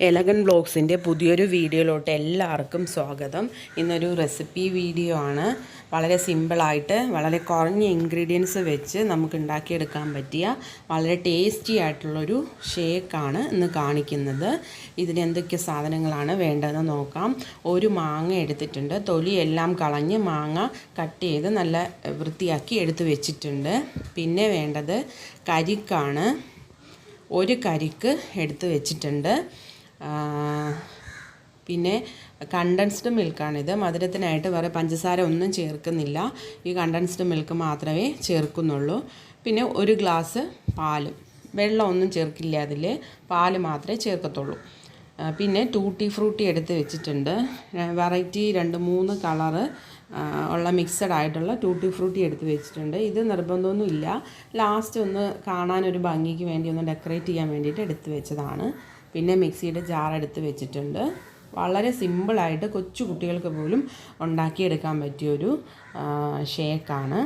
Elegant ബ്ലോഗ്സിന്റെ പുതിയൊരു വീഡിയോയിലോട്ട് എല്ലാവർക്കും സ്വാഗതം. ഇന്നൊരു റെസിപ്പി വീഡിയോ ആണ്. വളരെ സിമ്പിളായിട്ട് വളരെ കുറഞ്ഞ ഇൻഗ്രീഡിയൻസ് വെച്ച് നമുക്ക് ഉണ്ടാക്കിയെടുക്കാൻ പറ്റിയ വളരെ ടേസ്റ്റി ആയിട്ടുള്ളൊരു ഷേക്കാണ് ഇന്ന് കാണിക്കുന്നത്. ഇതിന് എന്തൊക്കെ സാധനങ്ങളാണ് വേണ്ടതെന്ന് നോക്കാം. ഒരു മാങ്ങ എടുത്തിട്ടുണ്ട്. തൊലിയെല്ലാം കളഞ്ഞ് മാങ്ങ കട്ട് ചെയ്ത് നല്ല വൃത്തിയാക്കി എടുത്ത് വെച്ചിട്ടുണ്ട്. പിന്നെ വേണ്ടത് കരിക്കാണ്. ഒരു കരിക്ക് എടുത്ത് വെച്ചിട്ടുണ്ട്. പിന്നെ കണ്ടൻസ്ഡ് മിൽക്കാണിത് മധുരത്തിനായിട്ട് വേറെ പഞ്ചസാര ഒന്നും ചേർക്കുന്നില്ല. ഈ കണ്ടൻസ്ഡ് മിൽക്ക് മാത്രമേ ചേർക്കുന്നുള്ളൂ. പിന്നെ ഒരു ഗ്ലാസ് പാലും. വെള്ളം ഒന്നും ചേർക്കില്ല അതിൽ പാൽ മാത്രമേ ചേർക്കത്തുള്ളൂ. പിന്നെ ടൂട്ടി ഫ്രൂട്ടി എടുത്ത് വെച്ചിട്ടുണ്ട്. വെറൈറ്റി രണ്ട് മൂന്ന് കളറ് ഉള്ള മിക്സഡ് ആയിട്ടുള്ള ടൂട്ടി ഫ്രൂട്ടി എടുത്ത് വെച്ചിട്ടുണ്ട്. ഇത് നിർബന്ധമൊന്നുമില്ല. ലാസ്റ്റ് ഒന്ന് കാണാനൊരു ഭംഗിക്ക് വേണ്ടി ഒന്ന് ഡെക്കറേറ്റ് ചെയ്യാൻ വേണ്ടിയിട്ട് എടുത്ത് വെച്ചതാണ്. പിന്നെ മിക്സിയുടെ ജാർ എടുത്ത് വെച്ചിട്ടുണ്ട്. വളരെ സിമ്പിളായിട്ട് കൊച്ചു കുട്ടികൾക്ക് പോലും ഉണ്ടാക്കിയെടുക്കാൻ പറ്റിയൊരു ഷേക്കാണ്.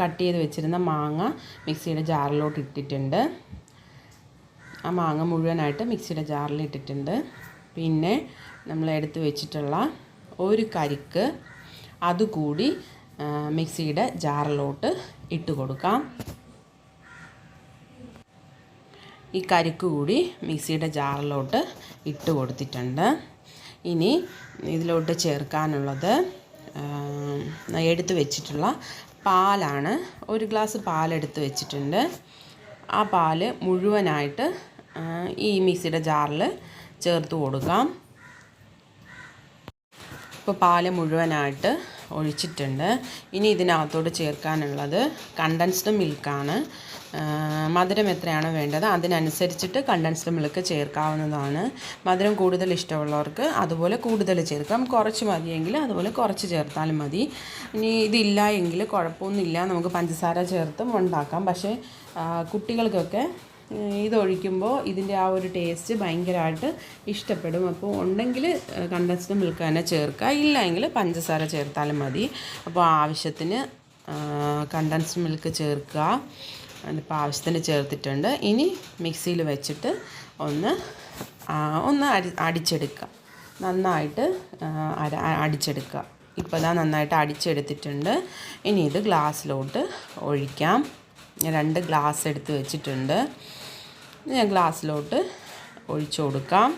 കട്ട് ചെയ്ത് വെച്ചിരുന്ന മാങ്ങ മിക്സിയുടെ ജാറിലോട്ട് ഇട്ടിട്ടുണ്ട്. ആ മാങ്ങ മുഴുവനായിട്ട് മിക്സിയുടെ ജാറിൽ ഇട്ടിട്ടുണ്ട്. പിന്നെ നമ്മൾ എടുത്ത് വെച്ചിട്ടുള്ള ഒരു കരിക്ക് അതുകൂടി മിക്സിയുടെ ജാറിലോട്ട് ഇട്ട് കൊടുക്കാം. ഈ കരിക്ക് കൂടി മിക്സിയുടെ ജാറിലോട്ട് ഇട്ട് കൊടുത്തിട്ടുണ്ട്. ഇനി ഇതിലോട്ട് ചേർക്കാനുള്ളത് എടുത്ത് വെച്ചിട്ടുള്ള പാലാണ്. ഒരു ഗ്ലാസ് പാലെടുത്ത് വെച്ചിട്ടുണ്ട്. ആ പാൽ മുഴുവനായിട്ട് ഈ മിക്സിയുടെ ജാറിൽ ചേർത്ത് കൊടുക്കാം. ഇപ്പോൾ പാൽ മുഴുവനായിട്ട് ഒഴിച്ചിട്ടുണ്ട്. ഇനി ഇതിനകത്തോട്ട് ചേർക്കാനുള്ളത് കണ്ടൻസ്ഡ് മിൽക്കാണ് മധുരം എത്രയാണോ വേണ്ടത് അതിനനുസരിച്ചിട്ട് കണ്ടൻസ്ഡ് മിൽക്ക് ചേർക്കാവുന്നതാണ്. മധുരം കൂടുതൽ ഇഷ്ടമുള്ളവർക്ക് അതുപോലെ കൂടുതൽ ചേർക്കാം. കുറച്ച് മതിയെങ്കിൽ അതുപോലെ കുറച്ച് ചേർത്താലും മതി. ഇനി ഇതില്ല എങ്കിൽ കുഴപ്പമൊന്നുമില്ല. നമുക്ക് പഞ്ചസാര ചേർത്തും ഉണ്ടാക്കാം. പക്ഷേ കുട്ടികൾക്കൊക്കെ ഇതൊഴിക്കുമ്പോൾ ഇതിന്റെ ആ ഒരു ടേസ്റ്റ് ഭയങ്കരമായിട്ട് ഇഷ്ടപ്പെടും. അപ്പോൾ ഉണ്ടെങ്കിൽ കണ്ടൻസ്ഡ് മിൽക്ക് തന്നെ ചേർക്കുക ഇല്ലെങ്കിൽ പഞ്ചസാര ചേർത്താലും മതി. അപ്പോൾ ആവശ്യത്തിന് കണ്ടൻസ്ഡ് മിൽക്ക് ചേർക്കുക അതിപ്പോൾ ആവശ്യത്തിന് ചേർത്തിട്ടുണ്ട്. ഇനി മിക്സിയിൽ വെച്ചിട്ട് ഒന്ന് ഒന്ന് അടി അടിച്ചെടുക്കുക നന്നായിട്ട് അടിച്ചെടുക്കുക ഇപ്പോൾ ഇതാ നന്നായിട്ട് അടിച്ചെടുത്തിട്ടുണ്ട്. ഇനി ഇത് ഗ്ലാസ്സിലോട്ട് ഒഴിക്കാം. രണ്ട് ഗ്ലാസ് എടുത്ത് വെച്ചിട്ടുണ്ട്. ഞാൻ ഗ്ലാസ്സിലോട്ട് ഒഴിച്ചു കൊടുക്കാം.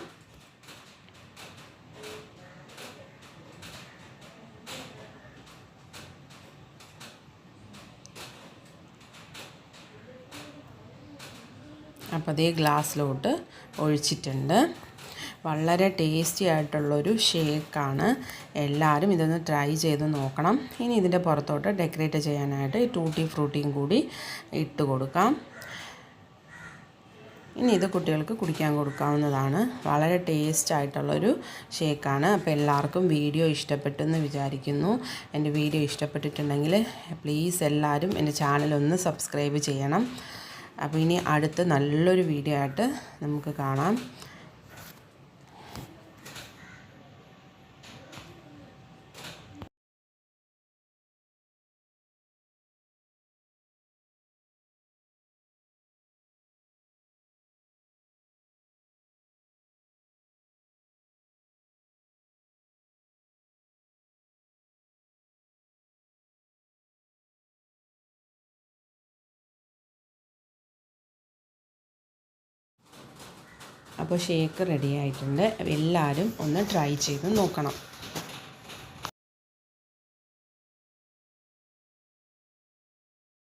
അപ്പോൾ അതേ ഗ്ലാസ്സിലോട്ട് ഒഴിച്ചിട്ടുണ്ട്. വളരെ ടേസ്റ്റി ആയിട്ടുള്ളൊരു ഷേക്കാണ്. എല്ലാവരും ഇതൊന്ന് ട്രൈ ചെയ്ത് നോക്കണം. ഇനി ഇതിന്റെ പുറത്തോട്ട് ഡെക്കറേറ്റ് ചെയ്യാനായിട്ട് ഈ ടൂട്ടി ഫ്രൂട്ടിയും കൂടി ഇട്ട് കൊടുക്കാം. ഇനി ഇത് കുട്ടികൾക്ക് കുടിക്കാൻ കൊടുക്കാവുന്നതാണ്. വളരെ ടേസ്റ്റ് ആയിട്ടുള്ളൊരു ഷേക്കാണ് അപ്പോൾ എല്ലാവർക്കും വീഡിയോ ഇഷ്ടപ്പെട്ടെന്ന് വിചാരിക്കുന്നു. എന്റെ വീഡിയോ ഇഷ്ടപ്പെട്ടിട്ടുണ്ടെങ്കിൽ പ്ലീസ് എല്ലാവരും എന്റെ ചാനൽ ഒന്ന് സബ്സ്ക്രൈബ് ചെയ്യണം. അപ്പോൾ ഇനി അടുത്ത് നല്ലൊരു വീഡിയോ ആയിട്ട് നമുക്ക് കാണാം. അപ്പോൾ ഷേക്ക് റെഡി ആയിട്ടുണ്ട്. എല്ലാവരും ഒന്ന് ട്രൈ ചെയ്ത് നോക്കണം.